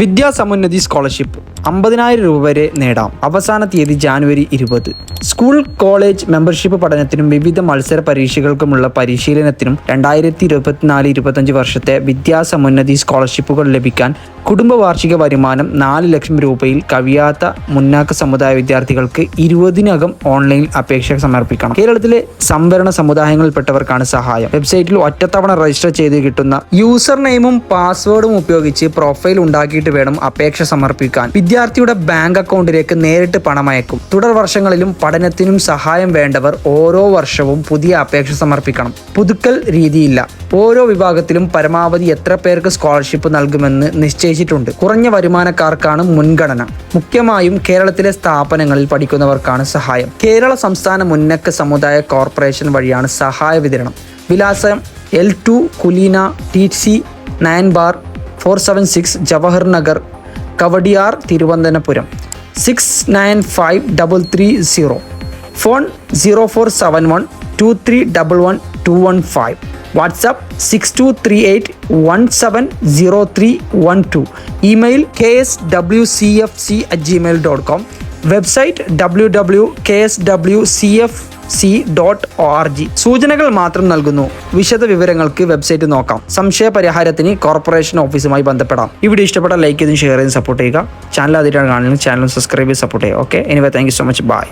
വിദ്യാസമുന്നതി scholarship. അമ്പതിനായിരം രൂപ വരെ നേടാം. അവസാന തീയതി ജാനുവരി ഇരുപത്. സ്കൂൾ കോളേജ് മെമ്പർഷിപ്പ് പഠനത്തിനും വിവിധ മത്സര പരീക്ഷകൾക്കുമുള്ള പരിശീലനത്തിനും രണ്ടായിരത്തി ഇരുപത്തിനാല് ഇരുപത്തഞ്ച് വർഷത്തെ വിദ്യാസമുന്നതി സ്കോളർഷിപ്പുകൾ ലഭിക്കാൻ കുടുംബ വാർഷിക വരുമാനം നാല് ലക്ഷം രൂപയിൽ കവിയാത്ത മുന്നാക്ക സമുദായ വിദ്യാർത്ഥികൾക്ക് ഇരുപതിനകം ഓൺലൈനിൽ അപേക്ഷ സമർപ്പിക്കണം. കേരളത്തിലെ സംവരണ സമുദായങ്ങളിൽപ്പെട്ടവർക്കാണ് സഹായം. വെബ്സൈറ്റിൽ ഒറ്റത്തവണ രജിസ്റ്റർ ചെയ്ത് കിട്ടുന്ന യൂസർ നെയിമും പാസ്വേഡും ഉപയോഗിച്ച് പ്രൊഫൈൽ ഉണ്ടാക്കിയിട്ട് വേണം അപേക്ഷ സമർപ്പിക്കാൻ. വിദ്യാർത്ഥിയുടെ ബാങ്ക് അക്കൗണ്ടിലേക്ക് നേരിട്ട് പണം അയക്കും തുടർ വർഷങ്ങളിലും പഠനത്തിനും സഹായം വേണ്ടവർ ഓരോ വർഷവും പുതിയ അപേക്ഷ സമർപ്പിക്കണം. പുതുക്കൽ രീതിയില്ല. ഓരോ വിഭാഗത്തിലും പരമാവധി എത്ര പേർക്ക് സ്കോളർഷിപ്പ് നൽകുമെന്ന് നിശ്ചയിച്ചിട്ടുണ്ട്. കുറഞ്ഞ വരുമാനക്കാർക്കാണ് മുൻഗണന. മുഖ്യമായും കേരളത്തിലെ സ്ഥാപനങ്ങളിൽ പഠിക്കുന്നവർക്കാണ് സഹായം. കേരള സംസ്ഥാന മുന്നക്ക സമുദായ കോർപ്പറേഷൻ വഴിയാണ് സഹായ വിതരണം. വിലാസം L two Kuleena T C nine bar four seven six Jawahar Nagar Kowdiar Thiruvananthapuram six nine five double three zero phone zero four seven one two three double one two one five WhatsApp six two three eight one seven zero three one two email K S W C F C at Gmail dot com website W W K S W C F C dot O R G സൂചനകൾ മാത്രം നൽകുന്നു. വിശദ വിവരങ്ങൾക്ക് website നോക്കാം. സംശയ പരിഹാരത്തിന് corporation ഓഫീസുമായി ബന്ധപ്പെടാം. ഈ വീഡിയോ ഇഷ്ടപ്പെട്ട ലൈക്ക് ചെയ്തും ഷെയർ ചെയ്തും സപ്പോർട്ട് ചെയ്യുക. ചാനൽ ആദ്യമായിട്ടാണ് കാണുന്നത് ചാനൽ സബ്സ്ക്രൈബ് ചെയ്ത് സപ്പോർട്ട് ചെയ്യുക. Okay anyway thank you so much bye